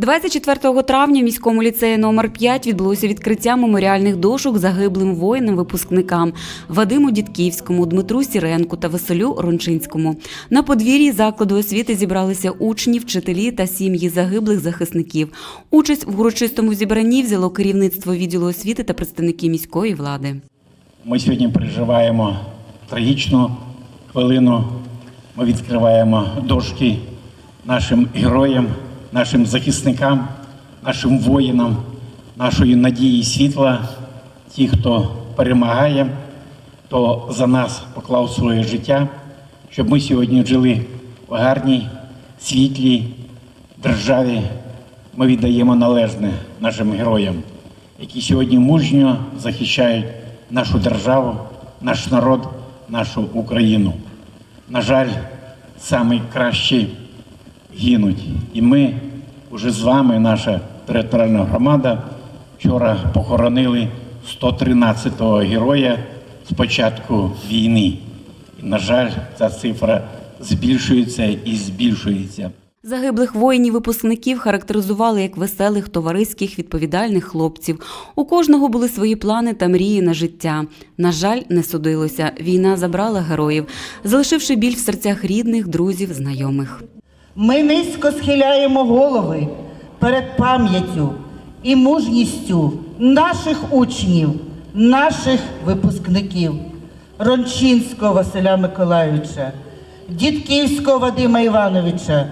24 травня в міському ліцеї номер 5 відбулося відкриття меморіальних дошок загиблим воїнам-випускникам Вадиму Дідківському, Дмитру Сіренку та Василю Рончинському. На подвір'ї закладу освіти зібралися учні, вчителі та сім'ї загиблих захисників. Участь в урочистому зібранні взяло керівництво відділу освіти та представники міської влади. Ми сьогодні переживаємо трагічну хвилину. Ми відкриваємо дошки нашим героям, нашим захисникам, нашим воїнам, нашої надії і світла, ті, хто перемагає, хто за нас поклав своє життя, щоб ми сьогодні жили в гарній, світлій державі. Ми віддаємо належне нашим героям, які сьогодні мужньо захищають нашу державу, наш народ, нашу Україну. На жаль, найкращі гинуть. І ми вже з вами, наша територіальна громада, вчора похоронили 113-го героя з початку війни. І, на жаль, ця цифра збільшується і збільшується. Загиблих воїнів-випускників характеризували як веселих, товариських, відповідальних хлопців. У кожного були свої плани та мрії на життя. На жаль, не судилося. Війна забрала героїв, залишивши біль в серцях рідних, друзів, знайомих. Ми низько схиляємо голови перед пам'яттю і мужністю наших учнів, наших випускників Рончинського Василя Миколайовича, Дідківського Вадима Івановича,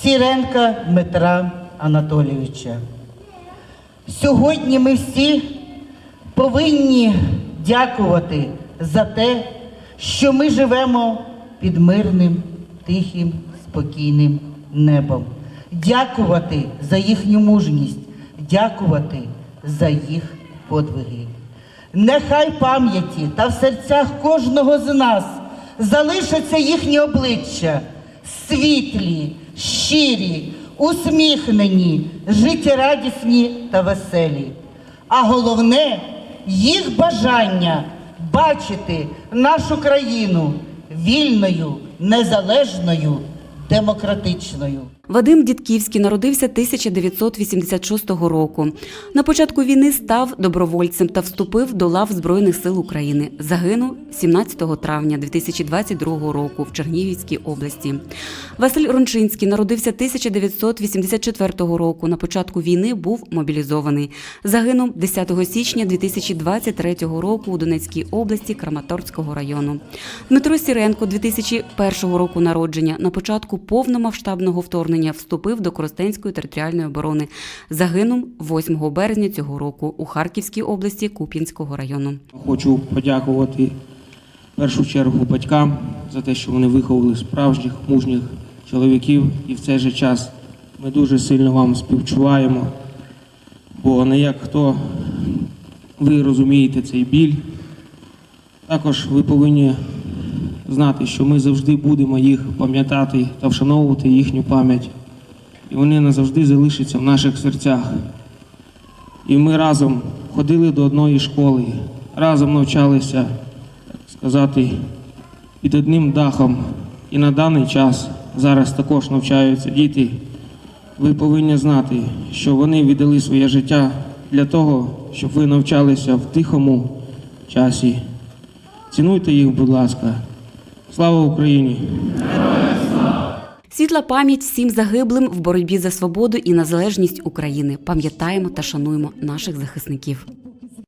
Сіренка Дмитра Анатолійовича. Сьогодні ми всі повинні дякувати за те, що ми живемо під мирним, тихим, спокійним небом. Дякувати за їхню мужність, дякувати за їх подвиги. Нехай пам'яті та в серцях кожного з нас залишаться їхні обличчя світлі, щирі, усміхнені, життєрадісні та веселі. А головне їх бажання бачити нашу країну вільною, незалежною, демократичною. Вадим Дідківський народився 1986 року. На початку війни став добровольцем та вступив до лав Збройних сил України. Загинув 17 травня 2022 року в Чернігівській області. Василь Рончинський народився 1984 року. На початку війни був мобілізований. Загинув 10 січня 2023 року у Донецькій області Краматорського району. Дмитро Сіренко 2001 року народження. На початку повномасштабного вторгнення вступив до Коростенської територіальної оборони. Загинув 8 березня цього року у Харківській області Куп'янського району. Хочу подякувати в першу чергу батькам за те, що вони виховали справжніх мужніх чоловіків. І в цей же час ми дуже сильно вам співчуваємо, бо не як хто ви розумієте цей біль. Також ви повинні знати, що ми завжди будемо їх пам'ятати та вшановувати їхню пам'ять. І вони назавжди залишаться в наших серцях. І ми разом ходили до одної школи, разом навчалися, так сказати, під одним дахом. І на даний час зараз також навчаються діти. Ви повинні знати, що вони віддали своє життя для того, щоб ви навчалися в тихому часі. Цінуйте їх, будь ласка. Слава Україні! Світла пам'ять всім загиблим в боротьбі за свободу і незалежність України. Пам'ятаємо та шануємо наших захисників.